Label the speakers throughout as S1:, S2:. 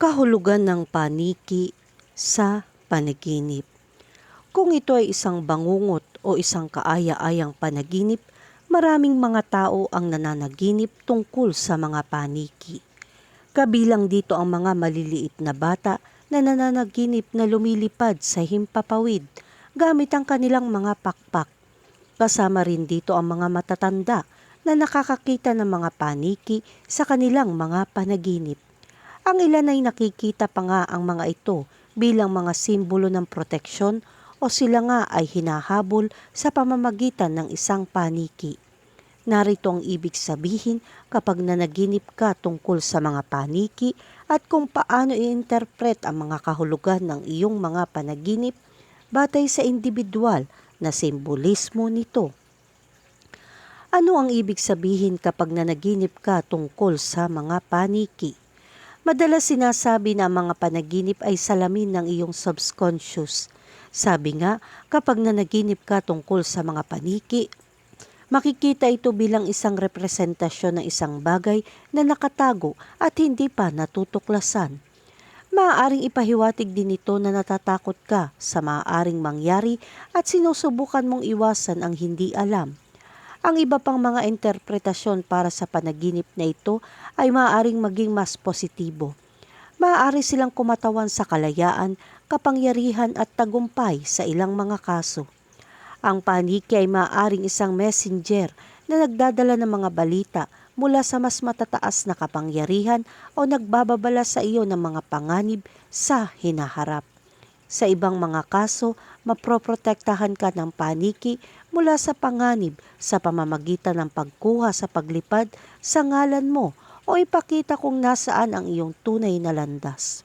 S1: kahulugan ng paniki sa panaginip. Kung ito ay isang bangungot o isang kaaya-ayang panaginip, maraming mga tao ang nananaginip tungkol sa mga paniki. Kabilang dito ang mga maliliit na bata na nananaginip na lumilipad sa himpapawid gamit ang kanilang mga pakpak. Kasama rin dito ang mga matatanda na nakakakita ng mga paniki sa kanilang mga panaginip. Ang ilan ay nakikita pa nga ang mga ito bilang mga simbolo ng proteksyon o sila nga ay hinahabol sa pamamagitan ng isang paniki. Narito ang ibig sabihin kapag nanaginip ka tungkol sa mga paniki at kung paano i-interpret ang mga kahulugan ng iyong mga panaginip batay sa individual na simbolismo nito. Ano ang ibig sabihin kapag nanaginip ka tungkol sa mga paniki? Madalas sinasabi na ang mga panaginip ay salamin ng iyong subconscious. Sabi nga, kapag nanaginip ka tungkol sa mga paniki, makikita ito bilang isang representasyon ng isang bagay na nakatago at hindi pa natutuklasan. Maaaring ipahiwatig din ito na natatakot ka sa maaaring mangyari at sinusubukan mong iwasan ang hindi alam. Ang iba pang mga interpretasyon para sa panaginip na ito ay maaaring maging mas positibo. Maaari silang kumatawan sa kalayaan, kapangyarihan at tagumpay sa ilang mga kaso. Ang paniki ay maaaring isang messenger na nagdadala ng mga balita mula sa mas matataas na kapangyarihan o nagbababala sa iyo ng mga panganib sa hinaharap. Sa ibang mga kaso, maproprotektahan ka ng paniki mula sa panganib sa pamamagitan ng pagkuha sa paglipad sa ngalan mo o ipakita kung nasaan ang iyong tunay na landas.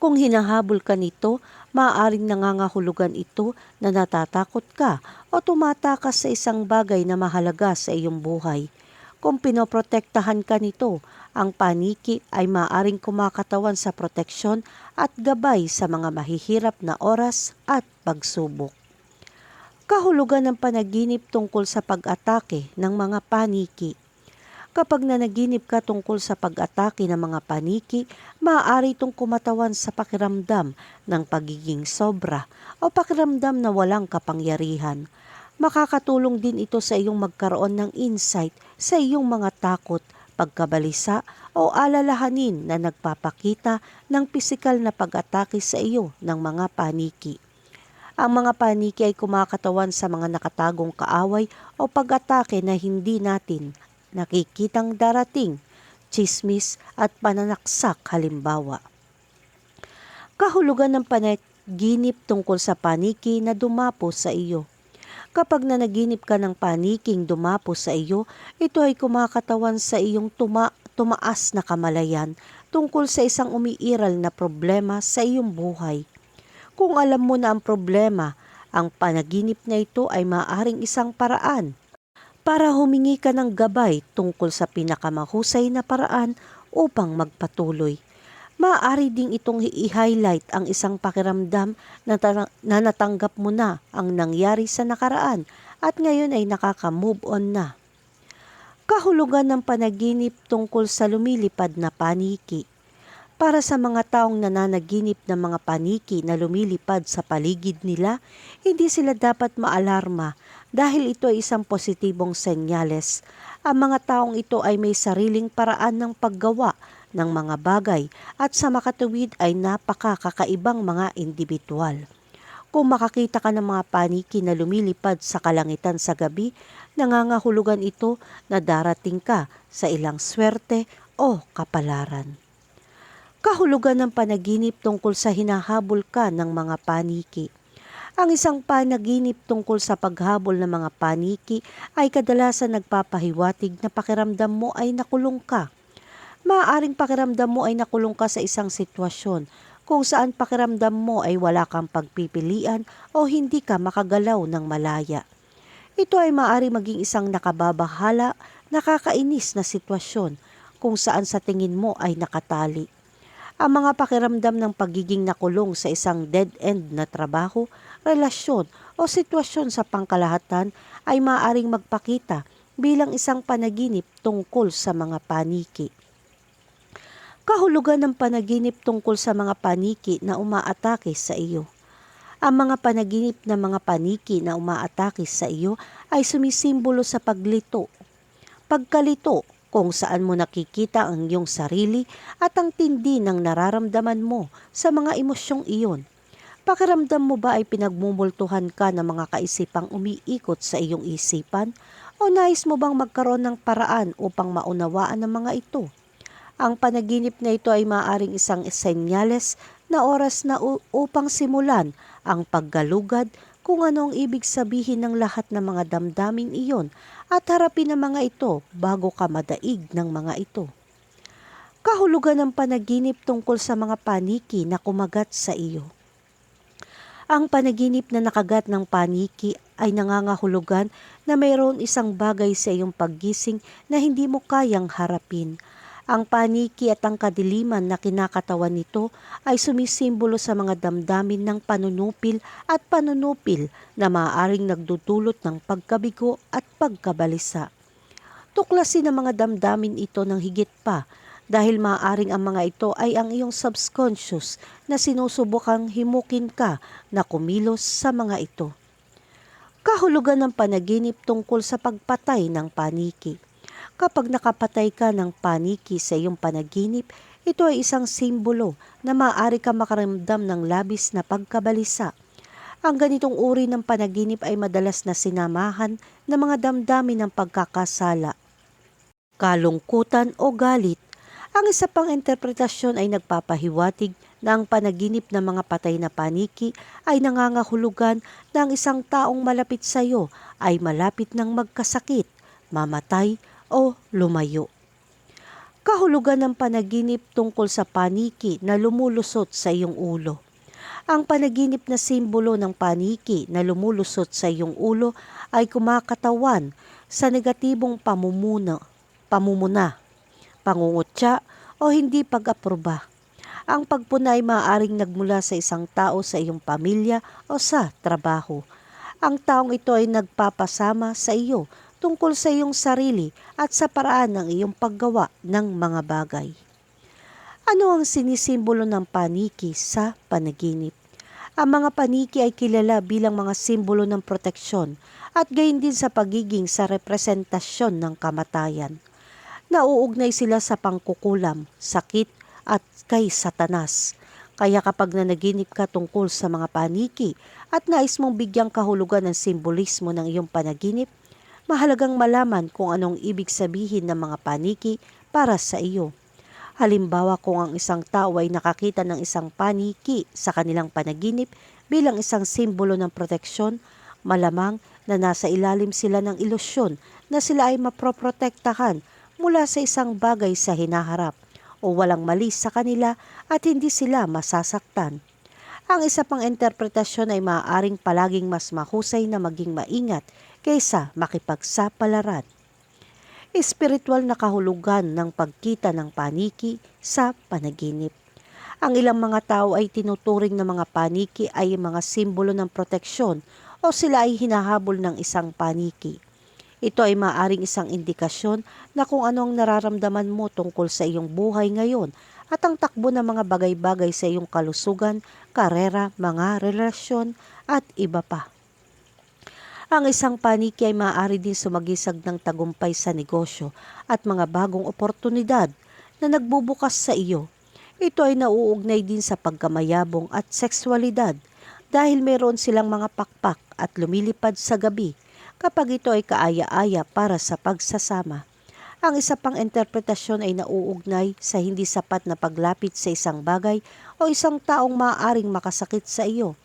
S1: Kung hinahabol ka nito, maaaring nangangahulugan ito na natatakot ka o tumatakas sa isang bagay na mahalaga sa iyong buhay. Kung pinoprotektahan ka nito, ang paniki ay maaaring kumakatawan sa proteksyon at gabay sa mga mahihirap na oras at pagsubok. Kahulugan ng panaginip tungkol sa pag-atake ng mga paniki. Kapag nanaginip ka tungkol sa pag-atake ng mga paniki, maaari itong kumatawan sa pakiramdam ng pagiging sobra o pakiramdam na walang kapangyarihan Makakatulong din ito sa iyong magkaroon ng insight sa iyong mga takot, pagkabalisa o alalahanin na nagpapakita ng pisikal na pag-atake sa iyo ng mga paniki. Ang mga paniki ay kumakatawan sa mga nakatagong kaaway o pag-atake na hindi natin nakikitang darating, chismis at pananaksak halimbawa. Kahulugan ng panaginip tungkol sa paniki na dumapo sa iyo. Kapag nanaginip ka ng paniking dumapo sa iyo, ito ay kumakatawan sa iyong tuma tumaas na kamalayan tungkol sa isang umiiral na problema sa iyong buhay. Kung alam mo na ang problema, ang panaginip na ito ay maaaring isang paraan para humingi ka ng gabay tungkol sa pinakamahusay na paraan upang magpatuloy maaari ding itong i-highlight ang isang pakiramdam na, na natanggap mo na ang nangyari sa nakaraan at ngayon ay nakaka-move on na. Kahulugan ng panaginip tungkol sa lumilipad na paniki. Para sa mga taong nananaginip ng mga paniki na lumilipad sa paligid nila, hindi sila dapat maalarma dahil ito ay isang positibong senyales. Ang mga taong ito ay may sariling paraan ng paggawa ng mga bagay at sa makatuwid ay napakakakaibang mga individual. Kung makakita ka ng mga paniki na lumilipad sa kalangitan sa gabi, nangangahulugan ito na darating ka sa ilang swerte o kapalaran. Kahulugan ng panaginip tungkol sa hinahabol ka ng mga paniki. Ang isang panaginip tungkol sa paghabol ng mga paniki ay kadalasan nagpapahiwatig na pakiramdam mo ay nakulong ka maaaring pakiramdam mo ay nakulong ka sa isang sitwasyon kung saan pakiramdam mo ay wala kang pagpipilian o hindi ka makagalaw ng malaya. Ito ay maaari maging isang nakababahala, nakakainis na sitwasyon kung saan sa tingin mo ay nakatali. Ang mga pakiramdam ng pagiging nakulong sa isang dead-end na trabaho, relasyon o sitwasyon sa pangkalahatan ay maaaring magpakita bilang isang panaginip tungkol sa mga paniki Kahulugan ng panaginip tungkol sa mga paniki na umaatake sa iyo. Ang mga panaginip na mga paniki na umaatake sa iyo ay sumisimbolo sa paglito. Pagkalito kung saan mo nakikita ang iyong sarili at ang tindi ng nararamdaman mo sa mga emosyong iyon. Pakiramdam mo ba ay pinagmumultuhan ka ng mga kaisipang umiikot sa iyong isipan o nais mo bang magkaroon ng paraan upang maunawaan ang mga ito? Ang panaginip na ito ay maaaring isang senyales na oras na upang simulan ang paggalugad kung ano ang ibig sabihin ng lahat ng mga damdamin iyon at harapin ang mga ito bago ka madaig ng mga ito. Kahulugan ng panaginip tungkol sa mga paniki na kumagat sa iyo. Ang panaginip na nakagat ng paniki ay nangangahulugan na mayroon isang bagay sa iyong paggising na hindi mo kayang harapin. Ang paniki at ang kadiliman na kinakatawan nito ay sumisimbolo sa mga damdamin ng panunupil at panunupil na maaaring nagdudulot ng pagkabigo at pagkabalisa. Tuklasin ang mga damdamin ito ng higit pa dahil maaaring ang mga ito ay ang iyong subconscious na sinusubukang himukin ka na kumilos sa mga ito. Kahulugan ng panaginip tungkol sa pagpatay ng paniki. Kapag nakapatay ka ng paniki sa iyong panaginip, ito ay isang simbolo na maaari ka makaramdam ng labis na pagkabalisa. Ang ganitong uri ng panaginip ay madalas na sinamahan ng mga damdamin ng pagkakasala, kalungkutan o galit. Ang isa pang interpretasyon ay nagpapahiwatig na ang panaginip ng mga patay na paniki ay nangangahulugan na ang isang taong malapit sa iyo ay malapit ng magkasakit, mamatay o lumayo. Kahulugan ng panaginip tungkol sa paniki na lumulusot sa iyong ulo. Ang panaginip na simbolo ng paniki na lumulusot sa iyong ulo ay kumakatawan sa negatibong pamumuno, pamumuna, pangungutya o hindi pag-aproba. Ang pagpuna ay maaaring nagmula sa isang tao sa iyong pamilya o sa trabaho. Ang taong ito ay nagpapasama sa iyo tungkol sa iyong sarili at sa paraan ng iyong paggawa ng mga bagay. Ano ang sinisimbolo ng paniki sa panaginip? Ang mga paniki ay kilala bilang mga simbolo ng proteksyon at gayon din sa pagiging sa representasyon ng kamatayan. Nauugnay sila sa pangkukulam, sakit at kay satanas. Kaya kapag nanaginip ka tungkol sa mga paniki at nais mong bigyang kahulugan ng simbolismo ng iyong panaginip, mahalagang malaman kung anong ibig sabihin ng mga paniki para sa iyo. Halimbawa kung ang isang tao ay nakakita ng isang paniki sa kanilang panaginip bilang isang simbolo ng proteksyon, malamang na nasa ilalim sila ng ilusyon na sila ay maproprotektahan mula sa isang bagay sa hinaharap o walang mali sa kanila at hindi sila masasaktan. Ang isa pang interpretasyon ay maaaring palaging mas mahusay na maging maingat kaysa makipagsapalaran. Espiritual na kahulugan ng pagkita ng paniki sa panaginip. Ang ilang mga tao ay tinuturing na mga paniki ay mga simbolo ng proteksyon o sila ay hinahabol ng isang paniki. Ito ay maaring isang indikasyon na kung ano ang nararamdaman mo tungkol sa iyong buhay ngayon at ang takbo ng mga bagay-bagay sa iyong kalusugan, karera, mga relasyon at iba pa. Ang isang paniki ay maaari din sumagisag ng tagumpay sa negosyo at mga bagong oportunidad na nagbubukas sa iyo. Ito ay nauugnay din sa pagkamayabong at sexualidad dahil mayroon silang mga pakpak at lumilipad sa gabi kapag ito ay kaaya-aya para sa pagsasama. Ang isa pang interpretasyon ay nauugnay sa hindi sapat na paglapit sa isang bagay o isang taong maaaring makasakit sa iyo.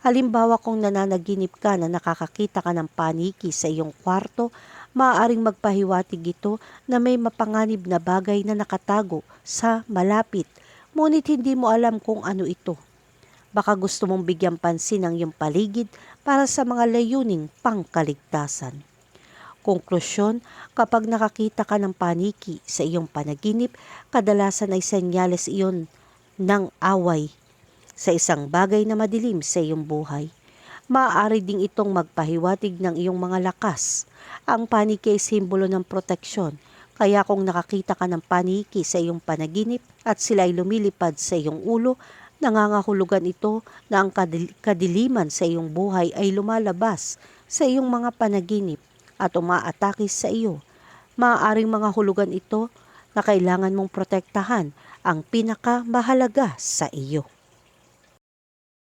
S1: Halimbawa kung nananaginip ka na nakakakita ka ng paniki sa iyong kwarto, maaaring magpahiwatig ito na may mapanganib na bagay na nakatago sa malapit, ngunit hindi mo alam kung ano ito. Baka gusto mong bigyan pansin ang iyong paligid para sa mga layuning pangkaligtasan. Konklusyon, kapag nakakita ka ng paniki sa iyong panaginip, kadalasan ay senyales iyon ng away sa isang bagay na madilim sa iyong buhay. Maaari ding itong magpahiwatig ng iyong mga lakas. Ang paniki ay simbolo ng proteksyon, Kaya kung nakakita ka ng paniki sa iyong panaginip at sila ay lumilipad sa iyong ulo, nangangahulugan ito na ang kadil- kadiliman sa iyong buhay ay lumalabas sa iyong mga panaginip at umaatake sa iyo. Maaaring mga hulugan ito na kailangan mong protektahan ang pinakamahalaga sa iyo.